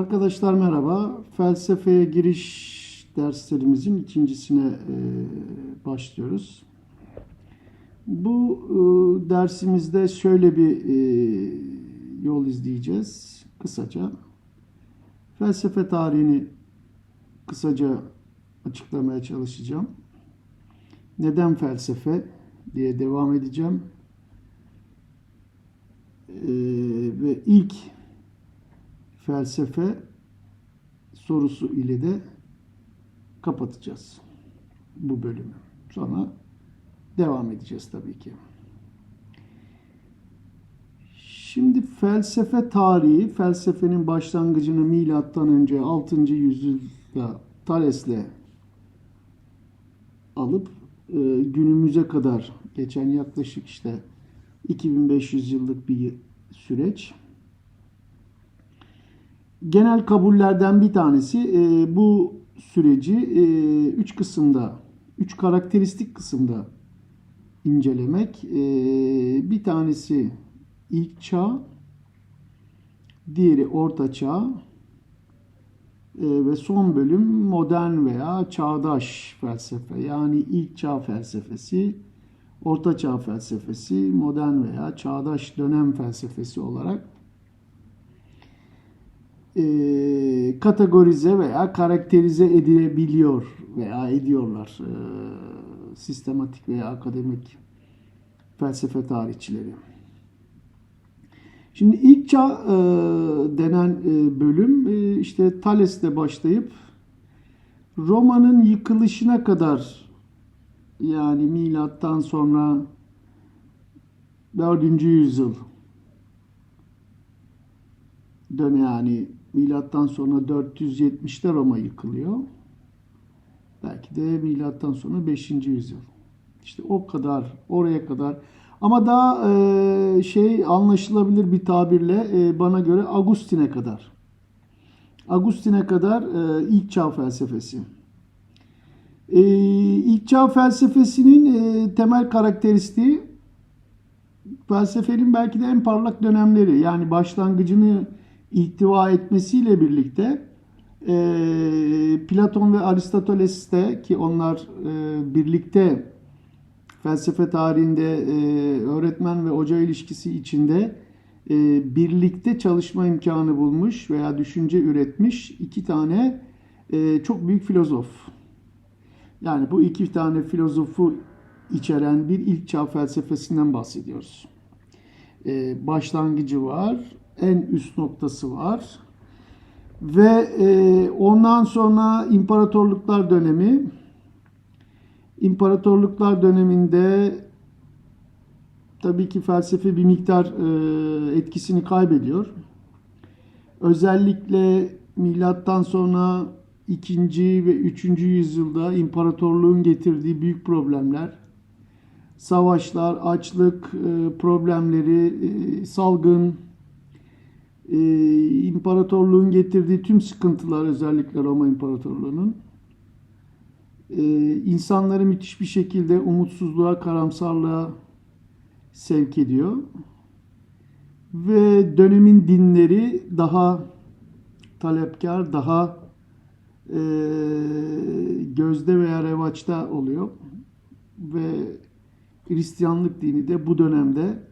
Arkadaşlar merhaba. Felsefeye giriş derslerimizin ikincisine e, başlıyoruz. Bu e, dersimizde şöyle bir e, yol izleyeceğiz. Kısaca felsefe tarihini kısaca açıklamaya çalışacağım. Neden felsefe diye devam edeceğim. E, ve ilk felsefe sorusu ile de kapatacağız bu bölümü. Sonra devam edeceğiz tabii ki. Şimdi felsefe tarihi, felsefenin başlangıcını milattan önce 6. yüzyılda Thales'le alıp e, günümüze kadar geçen yaklaşık işte 2500 yıllık bir süreç genel kabullerden bir tanesi e, bu süreci e, üç kısımda, üç karakteristik kısımda incelemek. E, bir tanesi ilk çağ, diğeri orta çağ e, ve son bölüm modern veya çağdaş felsefe. Yani ilk çağ felsefesi, orta çağ felsefesi, modern veya çağdaş dönem felsefesi olarak e, kategorize veya karakterize edilebiliyor veya ediyorlar e, sistematik veya akademik felsefe tarihçileri. Şimdi ilk çağ e, denen e, bölüm e, işte Thales'le başlayıp Roma'nın yıkılışına kadar yani milattan sonra 4. yüzyıl dön yani milattan sonra 470'te Roma yıkılıyor. Belki de milattan sonra 5. yüzyıl. İşte o kadar, oraya kadar. Ama daha e, şey anlaşılabilir bir tabirle e, bana göre Agustin'e kadar. Agustin'e kadar e, ilk çağ felsefesi. E, ilk çağ felsefesinin e, temel karakteristiği felsefenin belki de en parlak dönemleri. Yani başlangıcını ihtiva etmesiyle birlikte e, Platon ve Aristoteles de ki onlar e, birlikte felsefe tarihinde e, öğretmen ve hoca ilişkisi içinde e, birlikte çalışma imkanı bulmuş veya düşünce üretmiş iki tane e, çok büyük filozof. Yani bu iki tane filozofu içeren bir ilk çağ felsefesinden bahsediyoruz. E, başlangıcı var, en üst noktası var. Ve e, ondan sonra imparatorluklar dönemi. İmparatorluklar döneminde tabii ki felsefe bir miktar e, etkisini kaybediyor. Özellikle milattan sonra 2. ve 3. yüzyılda imparatorluğun getirdiği büyük problemler, savaşlar, açlık e, problemleri, e, salgın, e, imparatorluğun getirdiği tüm sıkıntılar özellikle Roma İmparatorluğu'nun e, insanları müthiş bir şekilde umutsuzluğa, karamsarlığa sevk ediyor. Ve dönemin dinleri daha talepkar, daha e, gözde veya revaçta oluyor. Ve Hristiyanlık dini de bu dönemde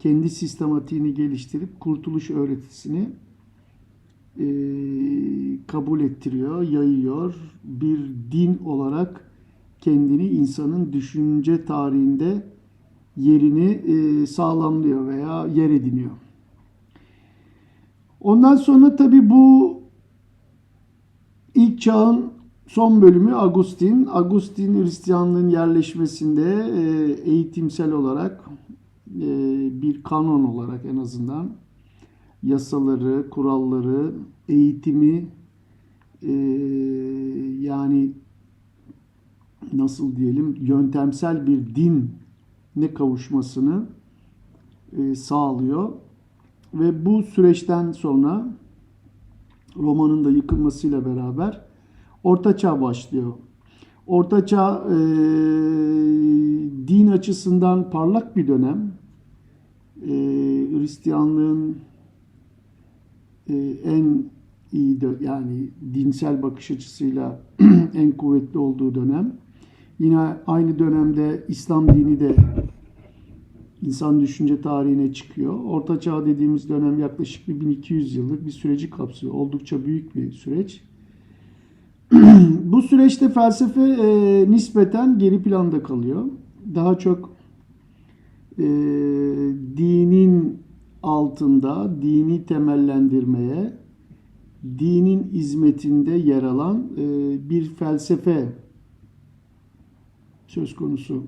kendi sistematiğini geliştirip kurtuluş öğretisini e, kabul ettiriyor, yayıyor. Bir din olarak kendini insanın düşünce tarihinde yerini e, sağlamlıyor veya yer ediniyor. Ondan sonra tabi bu ilk çağın son bölümü Agustin. Agustin Hristiyanlığın yerleşmesinde e, eğitimsel olarak bir kanon olarak en azından yasaları, kuralları, eğitimi e, yani nasıl diyelim yöntemsel bir din ne kavuşmasını e, sağlıyor. Ve bu süreçten sonra Roma'nın da yıkılmasıyla beraber Orta Çağ başlıyor. Orta Çağ e, din açısından parlak bir dönem. E, Hristiyanlığın e, en iyi de, yani dinsel bakış açısıyla en kuvvetli olduğu dönem. Yine aynı dönemde İslam dini de insan düşünce tarihine çıkıyor. Orta Çağ dediğimiz dönem yaklaşık bir 1200 yıllık bir süreci kapsıyor. Oldukça büyük bir süreç. Bu süreçte felsefe e, nispeten geri planda kalıyor. Daha çok e, dinin altında dini temellendirmeye, dinin hizmetinde yer alan e, bir felsefe söz konusu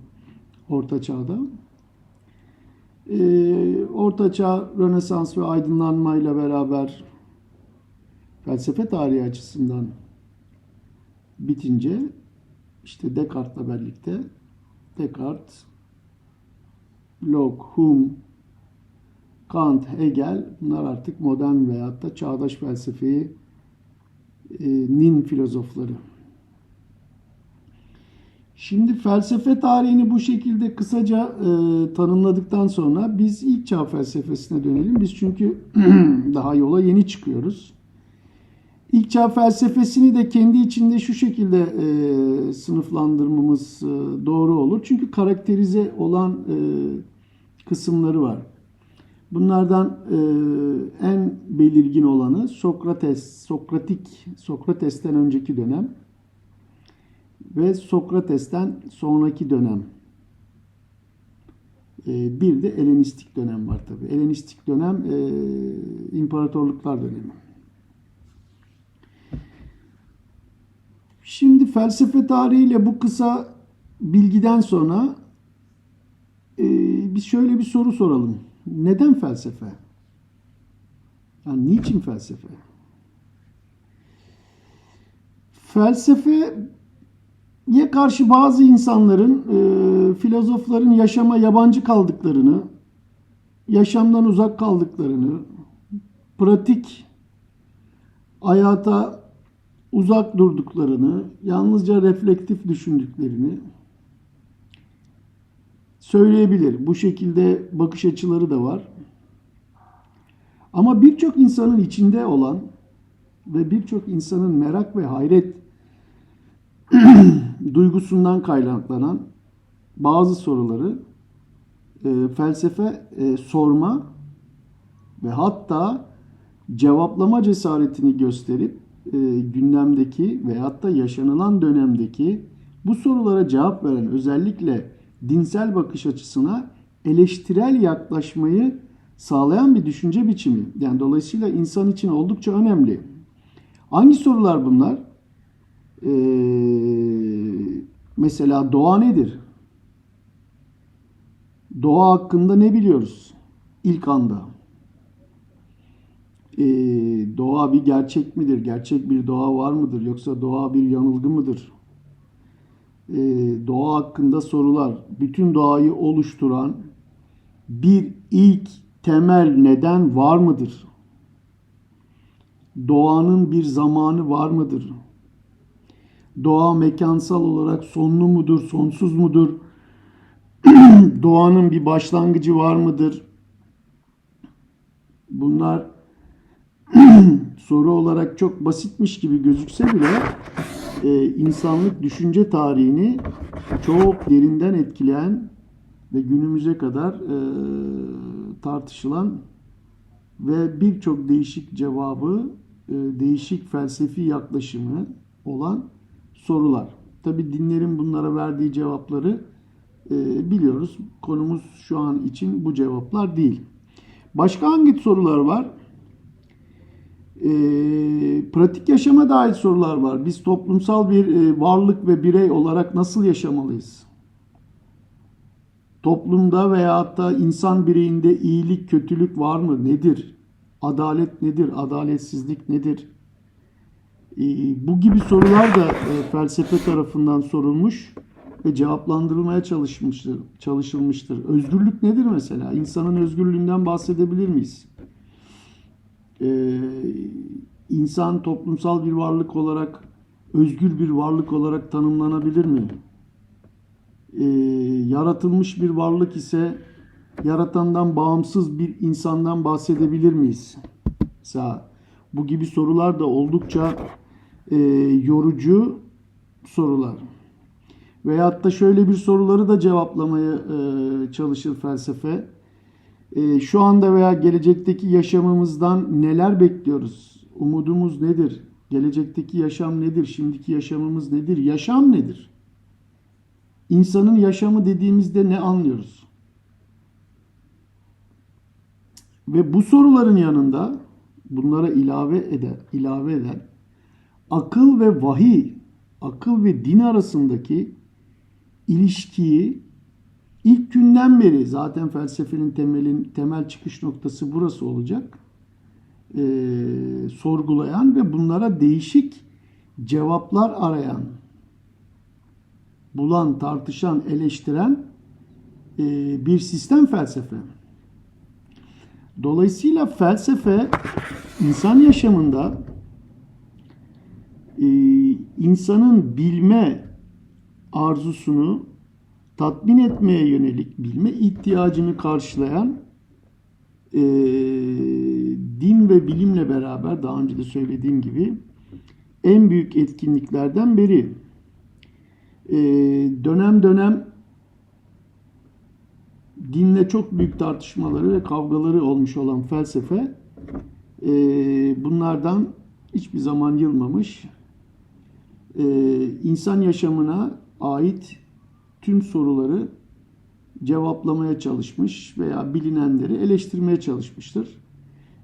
Orta Çağ'da. E, Orta Çağ, Rönesans ve aydınlanmayla beraber felsefe tarihi açısından bitince işte Descartes'la birlikte Descartes, Locke, Hume, Kant, Hegel bunlar artık modern veyahut da çağdaş felsefeyi e, nin filozofları. Şimdi felsefe tarihini bu şekilde kısaca e, tanımladıktan sonra biz ilk çağ felsefesine dönelim. Biz çünkü daha yola yeni çıkıyoruz. İlk çağ felsefesini de kendi içinde şu şekilde e, sınıflandırmamız e, doğru olur. Çünkü karakterize olan e, kısımları var. Bunlardan e, en belirgin olanı Sokrates, Sokratik, Sokrates'ten önceki dönem ve Sokrates'ten sonraki dönem. E, bir de Helenistik dönem var tabi. Helenistik dönem e, imparatorluklar dönemi. Şimdi felsefe tarihiyle bu kısa bilgiden sonra e, biz şöyle bir soru soralım. Neden felsefe? Yani niçin felsefe? Felsefeye karşı bazı insanların, e, filozofların yaşama yabancı kaldıklarını, yaşamdan uzak kaldıklarını, pratik hayata uzak durduklarını, yalnızca reflektif düşündüklerini söyleyebilir. Bu şekilde bakış açıları da var. Ama birçok insanın içinde olan ve birçok insanın merak ve hayret duygusundan kaynaklanan bazı soruları e, felsefe e, sorma ve hatta cevaplama cesaretini gösterip e, gündemdeki veyahut da yaşanılan dönemdeki bu sorulara cevap veren özellikle dinsel bakış açısına eleştirel yaklaşmayı sağlayan bir düşünce biçimi. Yani dolayısıyla insan için oldukça önemli. Hangi sorular bunlar? Ee, mesela doğa nedir? Doğa hakkında ne biliyoruz ilk anda? Ee, doğa bir gerçek midir? Gerçek bir doğa var mıdır? Yoksa doğa bir yanılgı mıdır? Ee, doğa hakkında sorular. Bütün doğayı oluşturan bir ilk temel neden var mıdır? Doğanın bir zamanı var mıdır? Doğa mekansal olarak sonlu mudur, sonsuz mudur? Doğanın bir başlangıcı var mıdır? Bunlar soru olarak çok basitmiş gibi gözükse bile e, insanlık düşünce tarihini çok derinden etkileyen ve günümüze kadar e, tartışılan ve birçok değişik cevabı, e, değişik felsefi yaklaşımı olan sorular. Tabi dinlerin bunlara verdiği cevapları e, biliyoruz. Konumuz şu an için bu cevaplar değil. Başka hangi sorular var? E, pratik yaşama dair sorular var. Biz toplumsal bir e, varlık ve birey olarak nasıl yaşamalıyız? Toplumda veya hatta insan bireyinde iyilik, kötülük var mı? Nedir? Adalet nedir? Adaletsizlik nedir? E, bu gibi sorular da e, felsefe tarafından sorulmuş ve cevaplandırılmaya çalışmıştır, çalışılmıştır. Özgürlük nedir mesela? İnsanın özgürlüğünden bahsedebilir miyiz? Ee, insan toplumsal bir varlık olarak, özgür bir varlık olarak tanımlanabilir mi? Ee, yaratılmış bir varlık ise yaratandan bağımsız bir insandan bahsedebilir miyiz? Mesela Bu gibi sorular da oldukça e, yorucu sorular. Veyahut da şöyle bir soruları da cevaplamaya e, çalışır felsefe. E, şu anda veya gelecekteki yaşamımızdan neler bekliyoruz? Umudumuz nedir? Gelecekteki yaşam nedir? Şimdiki yaşamımız nedir? Yaşam nedir? İnsanın yaşamı dediğimizde ne anlıyoruz? Ve bu soruların yanında bunlara ilave eden, ilave eden akıl ve vahiy, akıl ve din arasındaki ilişkiyi ilk günden beri zaten felsefenin temelin temel çıkış noktası burası olacak. Ee, sorgulayan ve bunlara değişik cevaplar arayan, bulan, tartışan, eleştiren e, bir sistem felsefe. Dolayısıyla felsefe insan yaşamında e, insanın bilme arzusunu tatmin etmeye yönelik bilme ihtiyacını karşılayan e, din ve bilimle beraber daha önce de söylediğim gibi en büyük etkinliklerden biri. E, dönem dönem dinle çok büyük tartışmaları ve kavgaları olmuş olan felsefe e, bunlardan hiçbir zaman yılmamış. E, insan yaşamına ait tüm soruları cevaplamaya çalışmış veya bilinenleri eleştirmeye çalışmıştır.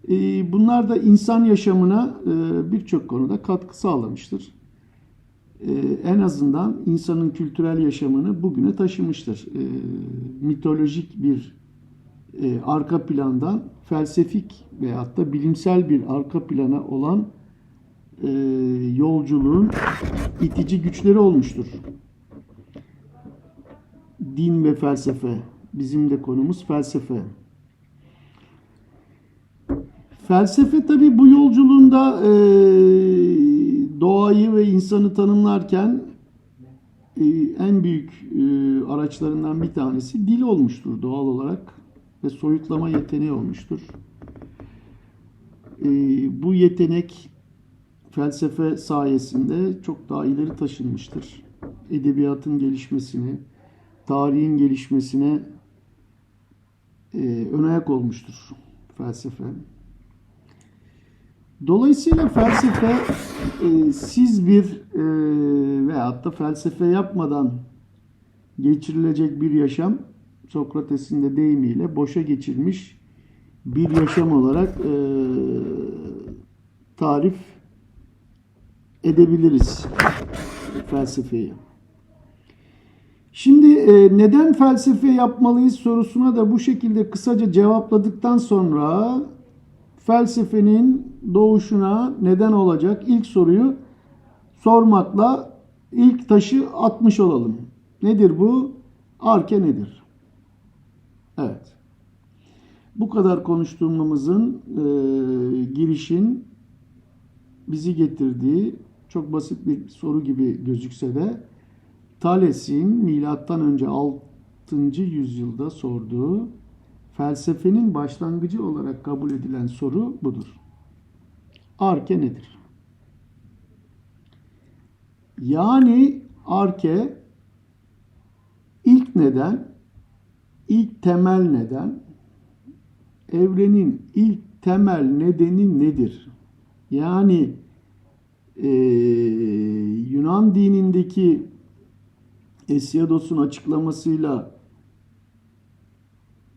E, bunlar da insan yaşamına e, birçok konuda katkı sağlamıştır. E, en azından insanın kültürel yaşamını bugüne taşımıştır. E, mitolojik bir e, arka plandan felsefik veyahut da bilimsel bir arka plana olan e, yolculuğun itici güçleri olmuştur. Din ve felsefe. Bizim de konumuz felsefe. Felsefe tabi bu yolculuğunda e, doğayı ve insanı tanımlarken e, en büyük e, araçlarından bir tanesi dil olmuştur doğal olarak ve soyutlama yeteneği olmuştur. E, bu yetenek felsefe sayesinde çok daha ileri taşınmıştır. Edebiyatın gelişmesine, tarihin gelişmesine e, ön ayak olmuştur felsefe. Dolayısıyla felsefe e, siz bir e, veyahut da felsefe yapmadan geçirilecek bir yaşam Sokrates'in de deyimiyle boşa geçirmiş bir yaşam olarak e, tarif edebiliriz felsefeyi. Şimdi e, neden felsefe yapmalıyız sorusuna da bu şekilde kısaca cevapladıktan sonra felsefenin doğuşuna neden olacak ilk soruyu sormakla ilk taşı atmış olalım. Nedir bu? Arke nedir? Evet. Bu kadar konuştuğumuzun e, girişin bizi getirdiği çok basit bir soru gibi gözükse de Thales'in milattan önce 6. yüzyılda sorduğu felsefenin başlangıcı olarak kabul edilen soru budur. Arke nedir? Yani arke ilk neden, ilk temel neden, evrenin ilk temel nedeni nedir? Yani e, Yunan dinindeki Hesiodos'un açıklamasıyla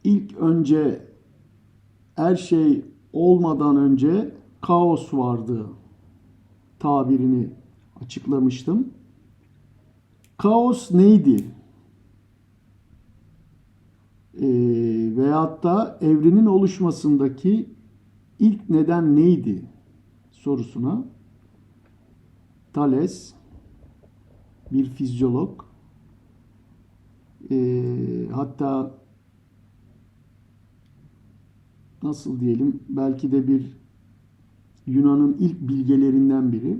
ilk önce her şey olmadan önce kaos vardı tabirini açıklamıştım. Kaos neydi? E, veyahut da evrenin oluşmasındaki ilk neden neydi sorusuna Thales bir fizyolog e, hatta nasıl diyelim belki de bir Yunan'ın ilk bilgelerinden biri.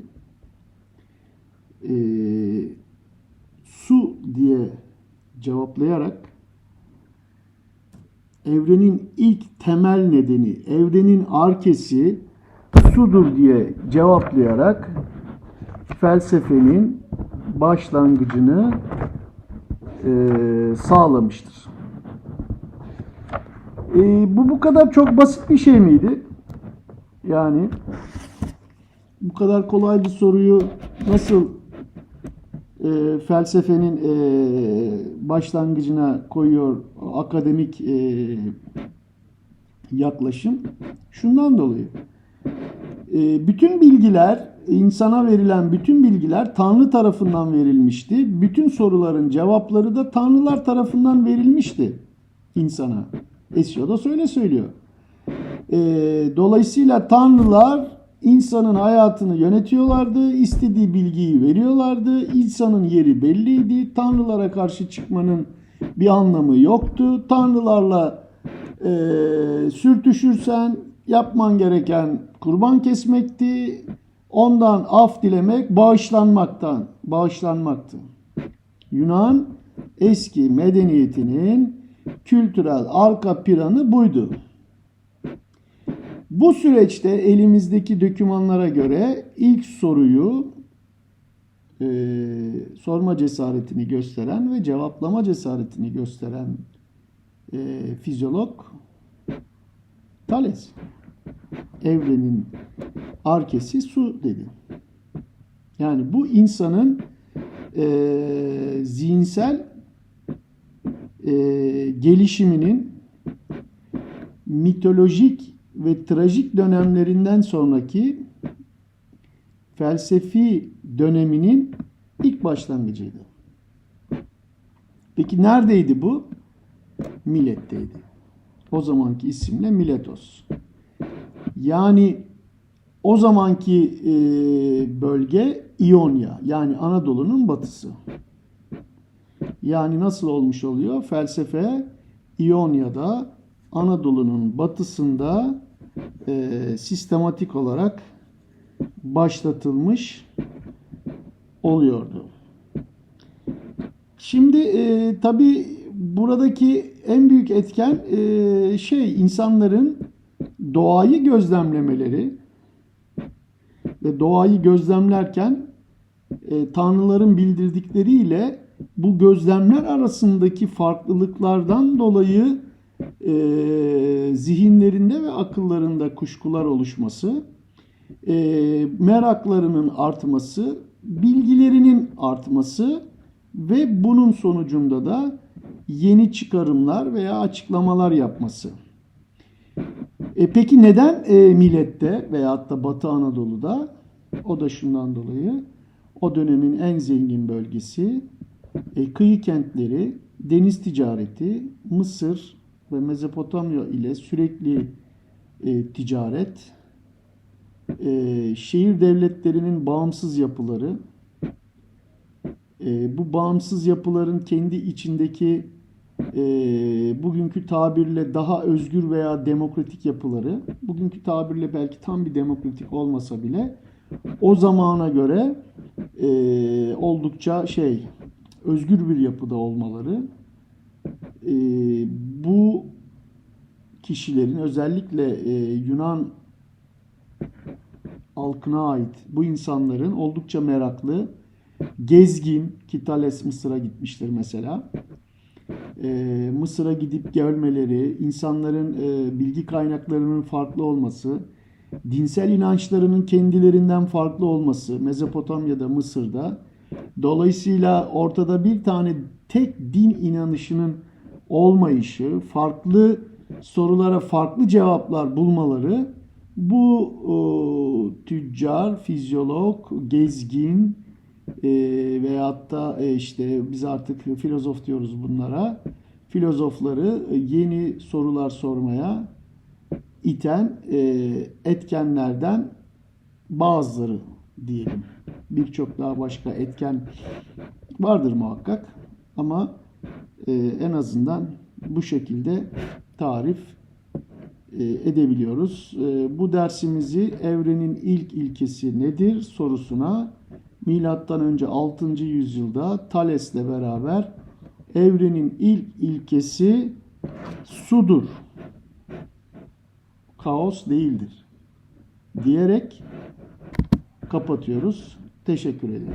E, su diye cevaplayarak evrenin ilk temel nedeni, evrenin arkesi sudur diye cevaplayarak felsefenin başlangıcını e, sağlamıştır. E, bu bu kadar çok basit bir şey miydi? Yani bu kadar kolay bir soruyu nasıl e, felsefenin e, başlangıcına koyuyor akademik e, yaklaşım? Şundan dolayı. E, bütün bilgiler, insana verilen bütün bilgiler Tanrı tarafından verilmişti. Bütün soruların cevapları da Tanrılar tarafından verilmişti insana. Hesiodos öyle söylüyor. E, dolayısıyla Tanrılar insanın hayatını yönetiyorlardı, istediği bilgiyi veriyorlardı, insanın yeri belliydi, Tanrılara karşı çıkmanın bir anlamı yoktu. Tanrılarla e, sürtüşürsen yapman gereken kurban kesmekti, ondan af dilemek bağışlanmaktan, bağışlanmaktı. Yunan eski medeniyetinin kültürel arka planı buydu. Bu süreçte elimizdeki dokümanlara göre ilk soruyu e, sorma cesaretini gösteren ve cevaplama cesaretini gösteren e, fizyolog Thales. Evrenin arkesi su dedi. Yani bu insanın e, zihinsel e, gelişiminin mitolojik ve trajik dönemlerinden sonraki felsefi döneminin ilk başlangıcıydı. Peki neredeydi bu? Milet'teydi. O zamanki isimle Miletos. Yani o zamanki e, bölge İonya yani Anadolu'nun batısı. Yani nasıl olmuş oluyor? Felsefe İonya'da Anadolu'nun batısında e, sistematik olarak başlatılmış oluyordu. Şimdi e, tabi buradaki en büyük etken e, şey insanların doğayı gözlemlemeleri ve doğayı gözlemlerken e, tanrıların bildirdikleriyle bu gözlemler arasındaki farklılıklardan dolayı e, zihinlerinde ve akıllarında kuşkular oluşması, e, meraklarının artması, bilgilerinin artması ve bunun sonucunda da yeni çıkarımlar veya açıklamalar yapması. E peki neden e, millette veyahut da Batı Anadolu'da? O da şundan dolayı. O dönemin en zengin bölgesi, e, kıyı kentleri, deniz ticareti, Mısır ve Mezopotamya ile sürekli e, ticaret, e, şehir devletlerinin bağımsız yapıları, e, bu bağımsız yapıların kendi içindeki e, bugünkü tabirle daha özgür veya demokratik yapıları, bugünkü tabirle belki tam bir demokratik olmasa bile o zamana göre e, oldukça şey özgür bir yapıda olmaları e, bu kişilerin özellikle e, Yunan halkına ait bu insanların oldukça meraklı, gezgin, ki Thales Mısır'a gitmiştir mesela. E, Mısır'a gidip gelmeleri, insanların e, bilgi kaynaklarının farklı olması, dinsel inançlarının kendilerinden farklı olması Mezopotamya'da, Mısır'da. Dolayısıyla ortada bir tane tek din inanışının olmayışı, farklı sorulara farklı cevaplar bulmaları bu e, tüccar, fizyolog, gezgin e, veyahut da e, işte biz artık filozof diyoruz bunlara. Filozofları e, yeni sorular sormaya iten e, etkenlerden bazıları diyelim. Birçok daha başka etken vardır muhakkak ama e, en azından bu şekilde tarif e, edebiliyoruz. E, bu dersimizi evrenin ilk ilkesi nedir sorusuna milattan önce 6. yüzyılda Thales'le beraber evrenin ilk ilkesi sudur. Kaos değildir. diyerek kapatıyoruz. Teşekkür ederim.